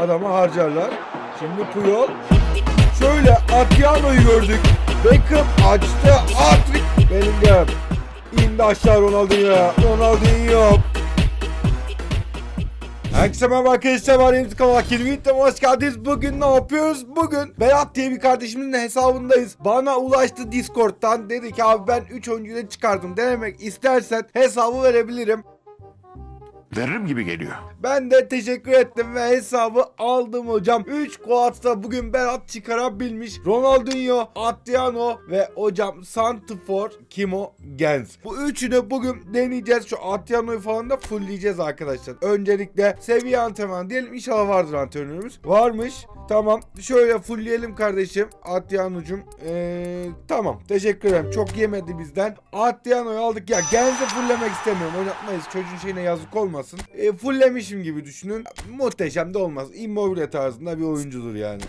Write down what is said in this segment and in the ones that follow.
Adamı harcarlar. Şimdi Puyol. Şöyle Adriano'yu gördük. Beckham açtı. Atrik. Bellingham. İndi aşağı Ronaldinho. Ronaldinho. Herkese merhaba arkadaşlar ben Remzi yeni videoma hoş geldiniz. Bugün ne yapıyoruz? Bugün Berat diye bir kardeşimin de hesabındayız. Bana ulaştı Discord'dan dedi ki abi ben 3 oyuncuyu çıkardım denemek istersen hesabı verebilirim. Veririm gibi geliyor. Ben de teşekkür ettim ve hesabı aldım hocam. 3 Kuat'ta bugün Berat çıkarabilmiş. Ronaldinho, Adriano ve hocam Santifor, Kimo, Gens. Bu üçünü bugün deneyeceğiz. Şu Adriano'yu falan da fullleyeceğiz arkadaşlar. Öncelikle seviye antrenman diyelim. İnşallah vardır antrenörümüz. Varmış. Tamam. Şöyle fullleyelim kardeşim. Adriano'cum. Ee, tamam. Teşekkür ederim. Çok yemedi bizden. Adriano'yu aldık. Ya Gens'i fulllemek istemiyorum. Oynatmayız. Çocuğun şeyine yazık olmasın. E, fulllemişim gibi düşünün. Muhteşem de olmaz. Immobile tarzında bir oyuncudur yani.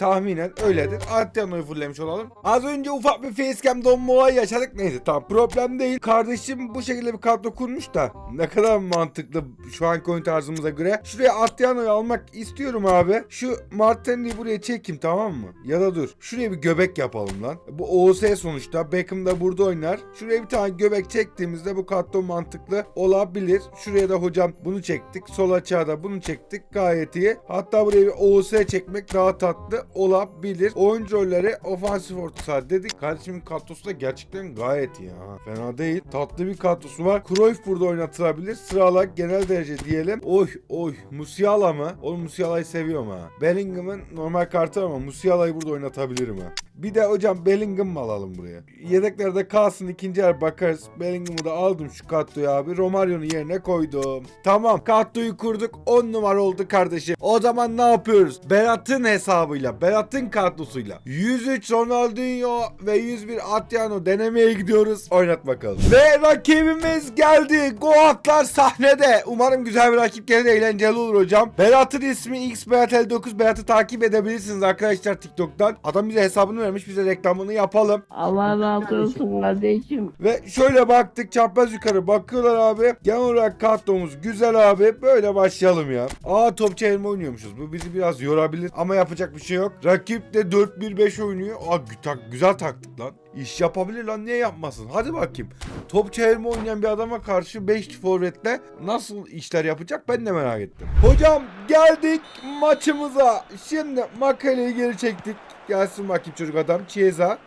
Tahminen öyledir. Adriano'yu fulllemiş olalım. Az önce ufak bir facecam donma olayı yaşadık. Neyse tamam problem değil. Kardeşim bu şekilde bir kadro kurmuş da ne kadar mantıklı şu anki oyun tarzımıza göre. Şuraya Adriano'yu almak istiyorum abi. Şu Martinelli'yi buraya çekeyim tamam mı? Ya da dur. Şuraya bir göbek yapalım lan. Bu OS sonuçta. Beckham da burada oynar. Şuraya bir tane göbek çektiğimizde bu kadro mantıklı olabilir. Şuraya da hocam bunu çektik. Sol açığa da bunu çektik. Gayet iyi. Hatta buraya bir OS çekmek daha tatlı olabilir. Oyuncu rolleri ofansif orta saha dedik. Kardeşimin kadrosu da gerçekten gayet iyi ha. Fena değil. Tatlı bir kadrosu var. Cruyff burada oynatılabilir. Sırala genel derece diyelim. Oy oy. Musiala mı? Oğlum Musiala'yı seviyorum ha. Bellingham'ın normal kartı ama Musiala'yı burada oynatabilirim ha. Bir de hocam Bellingham alalım buraya? Yedeklerde kalsın ikinci yer bakarız. Bellingham'ı da aldım şu kadroyu abi. Romario'nun yerine koydum. Tamam kadroyu kurduk. 10 numara oldu kardeşim. O zaman ne yapıyoruz? Berat'ın hesabıyla, Berat'ın kadrosuyla 103 Ronaldinho ve 101 Adriano denemeye gidiyoruz. Oynat bakalım. Ve rakibimiz geldi. Goatlar sahnede. Umarım güzel bir rakip gelir eğlenceli olur hocam. Berat'ın ismi XBRT9. Berat'ı takip edebilirsiniz arkadaşlar TikTok'tan. Adam bize hesabını vermiş. Bize reklamını yapalım. Allah razı olsun kardeşim. Ve şöyle baktık çapraz yukarı bakıyorlar abi. Genel olarak kadromuz güzel abi. Böyle başlayalım ya. Aa top çevirme oynuyormuşuz. Bu bizi biraz yorabilir ama yapacak bir şey yok. Rakip de 4-1-5 oynuyor. Aa tak- güzel taktık lan. İş yapabilir lan niye yapmasın? Hadi bakayım. Top çevirme oynayan bir adama karşı 5 forvetle nasıl işler yapacak ben de merak ettim. Hocam geldik maçımıza. Şimdi Makale'yi geri çektik. Gelsin bakayım çocuk adam. Chiesa.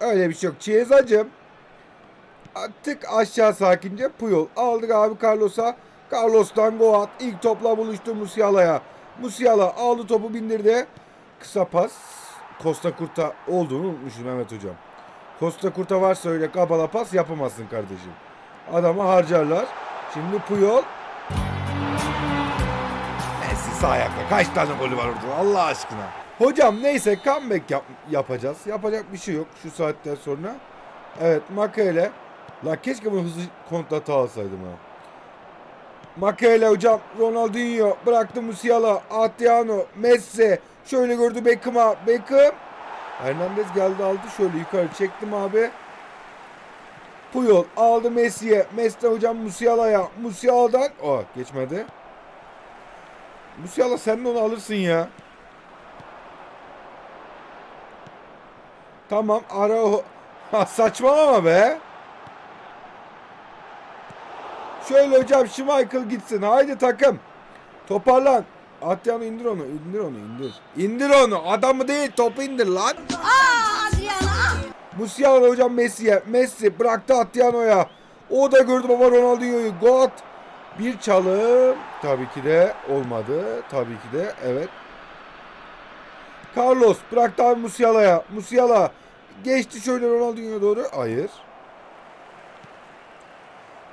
Öyle bir şey yok. Chiesa'cım. Tık aşağı sakince Puyol. Aldık abi Carlos'a. Carlos'tan Goat. ilk topla buluştu Musiala'ya. Musiala aldı topu bindirdi. Kısa pas. Costa Kurta olduğunu unutmuşuz Mehmet hocam. Costa Kurta varsa öyle kabala pas yapamazsın kardeşim. Adamı harcarlar. Şimdi Puyol. Messi sağ ayakta. Kaç tane golü var orada Allah aşkına. Hocam neyse comeback yap- yapacağız. Yapacak bir şey yok şu saatten sonra. Evet Makele. La keşke bunu hızlı kontratı alsaydım ha. Makele hocam Ronaldinho bıraktı Musiala, Adriano, Messi. Şöyle gördü Beckham'a. Beckham. Hernandez geldi aldı şöyle yukarı çektim abi. Puyol aldı Messi'ye. Messi hocam Musiala'ya. Musiala'dan. Oh geçmedi. Musiala sen de onu alırsın ya. Tamam Araujo. Ha, saçmalama be. Şöyle hocam Schmeichel gitsin. Haydi takım. Toparlan. Adriano indir onu. indir onu indir. İndir onu. Adamı değil topu indir lan. Musiala hocam Messi'ye. Messi bıraktı Adriano'ya. O da gördü baba Ronaldinho'yu. God. Bir çalım. Tabii ki de olmadı. Tabii ki de evet. Carlos bıraktı abi Musiala'ya. Musiala geçti şöyle Ronaldinho'ya doğru. Hayır.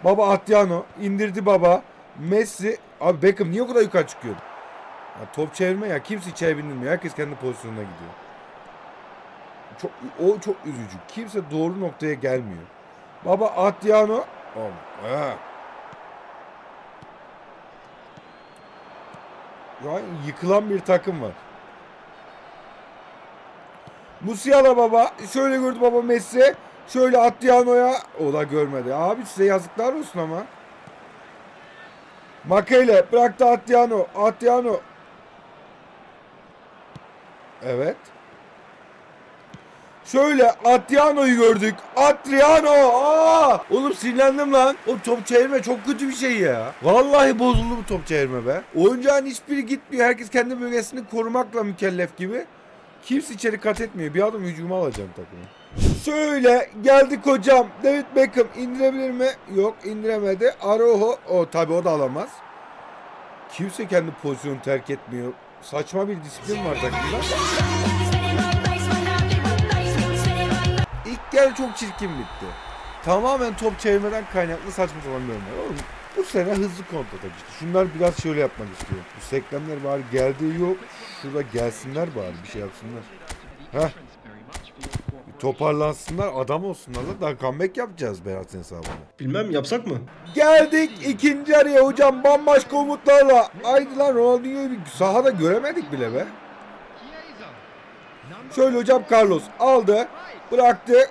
Baba Adriano indirdi baba. Messi. Abi Beckham niye o kadar yukarı çıkıyor? Ya top çevirme ya. Kimse içeri bindirmiyor. Herkes kendi pozisyonuna gidiyor. Çok, o çok üzücü. Kimse doğru noktaya gelmiyor. Baba Adriano. Oğlum, ha. Yani yıkılan bir takım var. Musiala baba. Şöyle gördü baba Messi. Şöyle Adriano'ya. O da görmedi. Abi size yazıklar olsun ama. Makele bıraktı Adriano. Adriano. Evet. Şöyle Adriano'yu gördük. Adriano! Aa! Oğlum sinirlendim lan. O top çevirme çok kötü bir şey ya. Vallahi bozuldu bu top çevirme be. Oyuncağın hiçbiri gitmiyor. Herkes kendi bölgesini korumakla mükellef gibi. Kimse içeri kat etmiyor. Bir adam hücuma alacağım takımı. Şöyle geldik hocam. David Beckham indirebilir mi? Yok indiremedi. Aroho. O tabi o da alamaz. Kimse kendi pozisyonu terk etmiyor. Saçma bir disiplin var takımda. İlk yarı çok çirkin bitti. Tamamen top çevirmeden kaynaklı saçma sapan bir. Oğlum bu sene hızlı kontratak işte. Şunlar biraz şöyle yapmak istiyor. Bu seklemler bari geldiği yok. Şurada gelsinler bari bir şey yapsınlar. Heh. Bir toparlansınlar adam olsunlar da daha comeback yapacağız Berat hesabına. Bilmem yapsak mı? Geldik ikinci araya hocam bambaşka umutlarla. Haydi lan Ronaldinho'yu bir sahada göremedik bile be. Şöyle hocam Carlos aldı, bıraktı.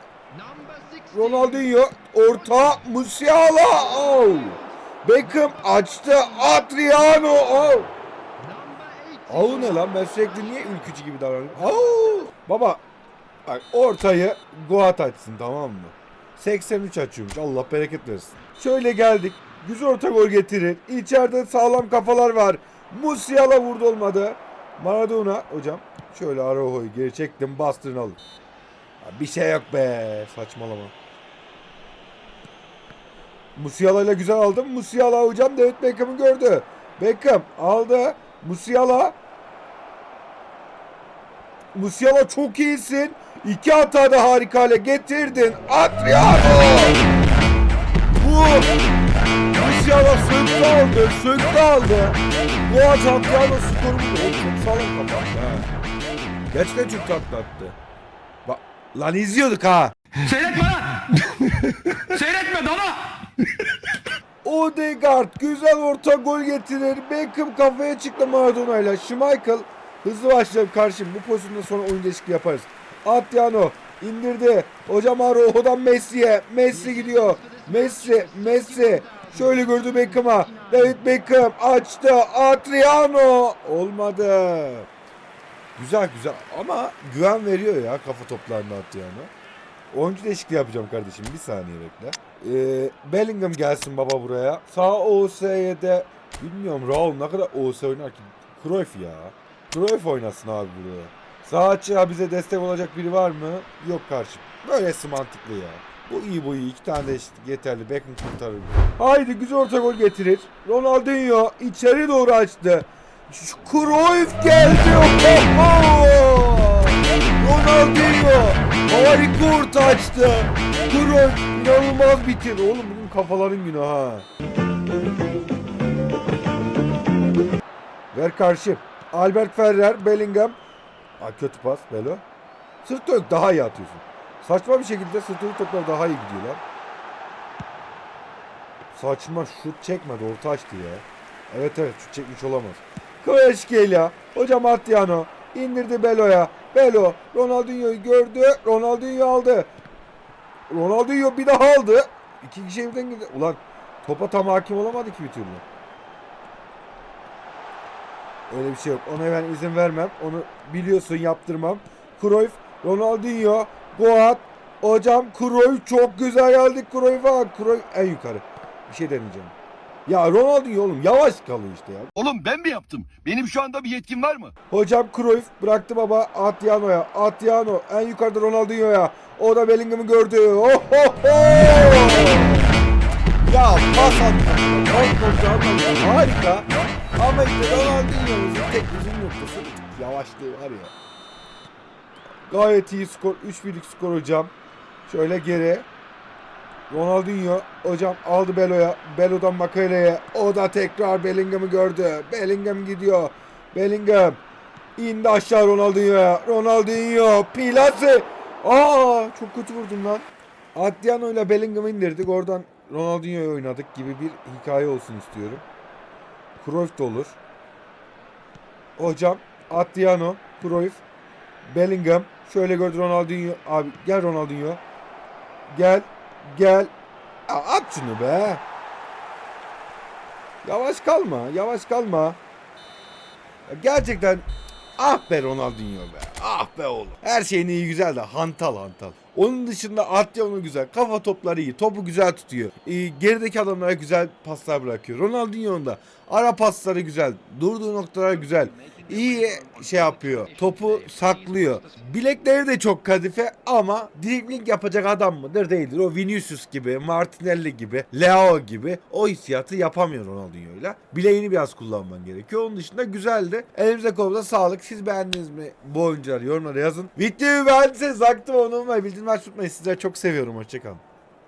Ronaldinho orta Musiala. Oh. Beckham açtı Adriano. Oh. Au ne lan ben sürekli niye ülkücü gibi davranıyorum? Au. Baba bak ortayı Goat açsın tamam mı? 83 açıyormuş Allah bereket versin. Şöyle geldik. Güzel orta gol getirir. İçeride sağlam kafalar var. Musiala vurdu olmadı. Maradona hocam. Şöyle Araujo'yu geri çektim bastırın alın. Bir şey yok be. Saçmalama. Musiala ile güzel aldım. Musiala hocam David Beckham'ı gördü. Beckham aldı. Musiala. Musiala çok iyisin. İki hata da harika hale getirdin. Adriano. Bu Musiala söktü aldı. Söktü aldı. Bu aç Adriano skoru buldu. Çok sağlam kapattı. Gerçekten çok tatlı attı. Bak lan izliyorduk ha. Seyretme lan! Seyretme dana! Odegaard güzel orta gol getirir. Beckham kafaya çıktı Maradona ile. Schmeichel hızlı başlayalım karşım. Bu pozisyonda sonra oyun değişikliği yaparız. Adriano indirdi. Hocam Arojo'dan Messi'ye. Messi gidiyor. Messi, Messi. Şöyle gördü Beckham'a. David Beckham açtı. Adriano. Olmadı. Güzel güzel ama güven veriyor ya kafa toplarında Adriano. Oyuncu değişikliği yapacağım kardeşim. Bir saniye bekle. Ee, Bellingham gelsin baba buraya. Sağ OS'ye bilmiyorum Raul ne kadar OS oynar ki. Cruyff ya. Cruyff oynasın abi buraya. Sağ açığa bize destek olacak biri var mı? Yok karşı. Böylesi mantıklı ya. Bu iyi bu iyi. İki tane değişiklik yeterli. Beckham kurtarır. Haydi güzel orta gol getirir. Ronaldinho içeri doğru açtı. Cruyff geldi. Oho! Ronaldinho harika orta açtı. Cruyff inanılmaz bitir. Oğlum bugün kafaların günü ha. Ver karşı. Albert Ferrer, Bellingham. Aa, kötü pas Belo. Sırt dönük daha iyi atıyorsun. Saçma bir şekilde sırt dönük daha iyi gidiyor lan. Saçma şut çekmedi orta açtı ya. Evet evet şut çekmiş olamaz. Kvaratskhelia. Hocam Adriano. İndirdi Belo'ya. Belo Ronaldinho'yu gördü. Ronaldinho aldı. Ronaldinho bir daha aldı. İki kişi birden girdi. Ulan topa tam hakim olamadı ki bir türlü. Öyle bir şey yok. Ona ben izin vermem. Onu biliyorsun yaptırmam. Cruyff, Ronaldinho, Goat. Hocam Cruyff çok güzel geldik Cruyff'a. Cruyff en yukarı. Bir şey deneyeceğim. Ya Ronaldinho oğlum yavaş kalıyor işte ya. Oğlum ben mi yaptım? Benim şu anda bir yetkim var mı? Hocam Cruyff bıraktı baba Adriano'ya. Adriano en yukarıda Ronaldinho'ya. O da Bellingham'ı gördü. Oh, oh, oh! Ya pas attı. Harika. Ama işte Ronaldinho'muzun tek üzüm noktası yavaşlığı var ya. Gayet iyi skor. 3-1'lik skor hocam. Şöyle geri. Ronaldinho hocam aldı Belo'ya. Belo'dan Makale'ye. O da tekrar Bellingham'ı gördü. Bellingham gidiyor. Bellingham. indi aşağı Ronaldinho'ya. Ronaldinho. Pilası. Aa çok kötü vurdum lan. Adriano ile Bellingham'ı indirdik. Oradan Ronaldinho'yu oynadık gibi bir hikaye olsun istiyorum. Cruyff da olur. Hocam Adriano, Cruyff, Bellingham. Şöyle gördü Ronaldinho. Abi gel Ronaldinho. Gel. Gel. Aa, at şunu be. Yavaş kalma. Yavaş kalma. Ya gerçekten ah be Ronaldinho be. Ah be oğlum. Her şeyin iyi güzel de hantal hantal. Onun dışında Atyonu güzel. Kafa topları iyi. Topu güzel tutuyor. Ee, gerideki adamlara güzel paslar bırakıyor. Ronaldinho'nun da ara pasları güzel. Durduğu noktalar güzel. İyi şey yapıyor. Topu saklıyor. Bilekleri de çok kadife ama dribling yapacak adam mıdır? Değildir. O Vinicius gibi, Martinelli gibi, Leo gibi o hissiyatı yapamıyor Ronaldinho'yla. Bileğini biraz kullanman gerekiyor. Onun dışında güzeldi. Elimize kolumuza sağlık. Siz beğendiniz mi bu oyuncuları? Yorumlara yazın. Videoyu beğendiyseniz aktif olmayı, bildirim açmayı unutmayın. Sizleri çok seviyorum. Hoşçakalın.